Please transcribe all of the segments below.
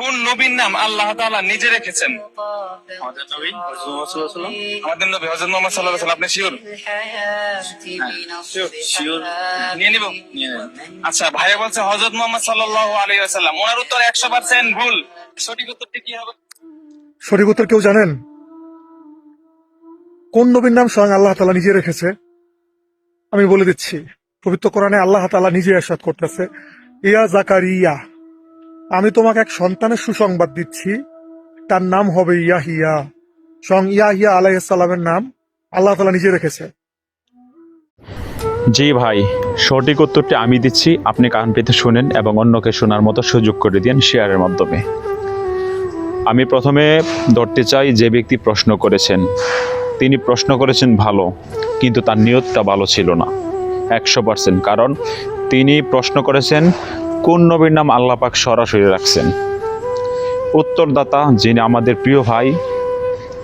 কোন নবীর নাম আল্লাহ তাআলা নিজে রেখেছেন? আমাদের নবী? হযরত মুহাম্মদ সাল্লাল্লাহু আমাদের নবী হযরত মুহাম্মদ সাল্লাল্লাহু আলাইহি আপনি শিওর? শিওর। নিয়ে নিব? আচ্ছা ভাইয়া বলছে হযরত মুহাম্মদ সাল্লাল্লাহু আলাইহি ওয়াসাল্লাম ওনার উত্তর 100% ভুল। সঠিক উত্তরটি কি হবে? সঠিক উত্তর কেউ জানেন? কোন নবীর নাম স্বয়ং আল্লাহ তালা নিজে রেখেছে? আমি বলে দিচ্ছি পবিত্র কোরআনে আল্লাহ তালা নিজে এরশাদ করতেছে ইয়া জাকারিয়া। আমি তোমাকে এক সন্তানের সুসংবাদ দিচ্ছি। তার নাম হবে ইয়াহিয়া। স্বয়ং ইয়াহিয়া আলাইসাল্লামের নাম আল্লাহ তালা নিজে রেখেছে। জি ভাই, সঠিক উত্তরটি আমি দিচ্ছি। আপনি কান পেতে শুনেন এবং অন্যকে শোনার মতো সুযোগ করে দিন শেয়ারের মাধ্যমে। আমি প্রথমে ধরতে চাই যে ব্যক্তি প্রশ্ন করেছেন। তিনি প্রশ্ন করেছেন ভালো, কিন্তু তার নিয়তটা ভালো ছিল না। একশো পার্সেন্ট, কারণ তিনি প্রশ্ন করেছেন কোন নবীর নাম আল্লাহ পাক সরাসরি রাখছেন? উত্তরদাতা যিনি আমাদের প্রিয় ভাই,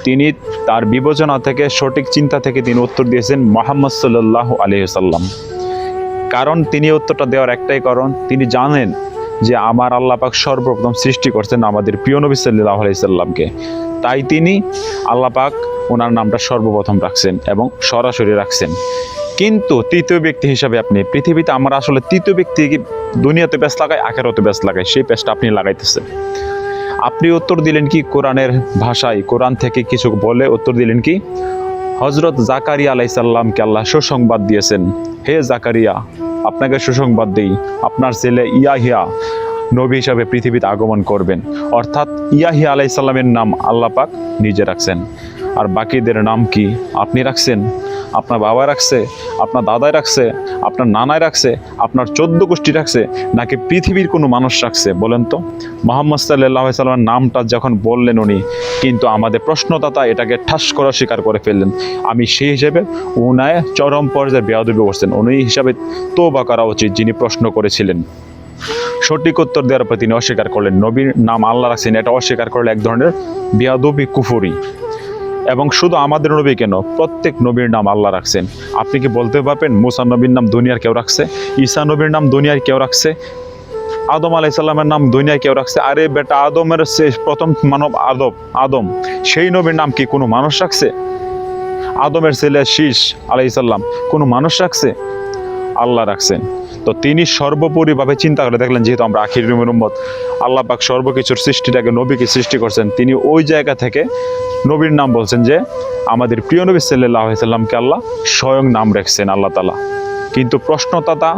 তিনি তার বিবেচনা থেকে, সঠিক চিন্তা থেকে তিনি উত্তর দিয়েছেন মোহাম্মদ সাল্লাহ আলহিসাল্লাম কারণ তিনি উত্তরটা দেওয়ার একটাই কারণ, তিনি জানেন যে আমার আল্লাহ পাক সর্বপ্রথম সৃষ্টি করছেন আমাদের প্রিয় নবী সাল্লাহ আলাইসাল্লামকে তাই তিনি আল্লাহ পাক ওনার নামটা সর্বপ্রথম রাখছেন এবং সরাসরি রাখছেন। কিন্তু তৃতীয় ব্যক্তি হিসাবে আপনি পৃথিবীতে আমরা আসলে তৃতীয় ব্যক্তি দুনিয়াতে ব্যাস লাগাই আখেরতে ব্যাস লাগাই সেই পেজটা আপনি লাগাইতেছেন আপনি উত্তর দিলেন কি কোরআনের ভাষায়? কোরআন থেকে কিছু বলে উত্তর দিলেন কি? হজরত জাকারিয়া আলাইসাল্লামকে আল্লাহ সুসংবাদ দিয়েছেন। হে জাকারিয়া, আপনাকে সুসংবাদ দিই। আপনার ছেলে ইয়াহিয়া নবী হিসাবে পৃথিবীতে আগমন করবেন। অর্থাৎ ইয়াহিয়া আলাইসাল্লামের নাম আল্লাহ পাক নিজে রাখছেন। আর বাকিদের নাম কি? আপনি রাখছেন? আপনার বাবা রাখছে? আপনার দাদাই রাখছে? আপনার নানাই রাখছে? আপনার চোদ্দ গোষ্ঠী রাখছে? নাকি পৃথিবীর কোনো মানুষ রাখছে? বলেন তো। মোহাম্মদ সাল্লাহ সাল্লামের নামটা যখন বললেন উনি, কিন্তু আমাদের প্রশ্নদাতা এটাকে ঠাস করা স্বীকার করে ফেললেন। আমি সেই হিসেবে উনায় চরম পর্যায়ে বেয়াদবি করছেন। উনি হিসাবে তোবা করা উচিত যিনি প্রশ্ন করেছিলেন। সঠিক উত্তর দেওয়ার পর তিনি অস্বীকার করলেন। নবীর নাম আল্লাহ রাখছেন, এটা অস্বীকার করলে এক ধরনের বেয়াদবি, কুফুরি। এবং শুধু আমাদের নবী কেন? প্রত্যেক নবীর নাম আল্লাহ রাখছেন। আপনি কি বলতে পারবেন মুসা নবীর নাম দুনিয়ার কেউ রাখছে? ঈসা নবীর নাম দুনিয়ার কেউ রাখছে? আদম আলাইসাল্লামের নাম দুনিয়ায় কেউ রাখছে? আরে বেটা, আদমের শেষ প্রথম মানব আদম আদম। সেই নবীর নাম কি কোনো মানুষ রাখছে? আদমের ছেলে শীষ আলাইসাল্লাম কোনো মানুষ রাখছে? আল্লাহ রাখছেন। তো তিনি সর্বোপরিভাবে চিন্তা করে দেখলেন, যেহেতু আমরা আখির উম্মত, আল্লাহ পাক সর্বকিছুর সৃষ্টিটাকে, নবীকে সৃষ্টি করছেন। তিনি ওই জায়গা থেকে নবীর নাম বলছেন যে, আমাদের প্রিয় নবী সাল্লাহ সাল্লামকে আল্লাহ স্বয়ং নাম রেখেছেন, আল্লাহ তালা কিন্তু প্রশ্নদাতা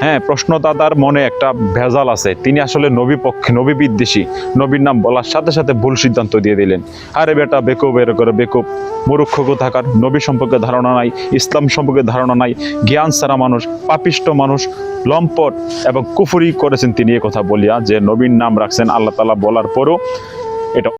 হ্যাঁ প্রশ্নদাতার মনে একটা ভেজাল আছে। তিনি আসলে নবী পক্ষে, নবী বিদ্বেষী। নবীর নাম বলার সাথে সাথে ভুল সিদ্ধান্ত দিয়ে দিলেন। আরে বেটা, বেকুব এর করে, বেকুব। মূর্খ থাকার নবী সম্পর্কে ধারণা নাই, ইসলাম সম্পর্কে ধারণা নাই, জ্ঞান সারা মানুষ, পাপিষ্ট মানুষ, লম্পট এবং কুফুরি করেছেন তিনি কথা বলিয়া যে, নবীর নাম রাখছেন আল্লাহ তালা বলার পরও এটা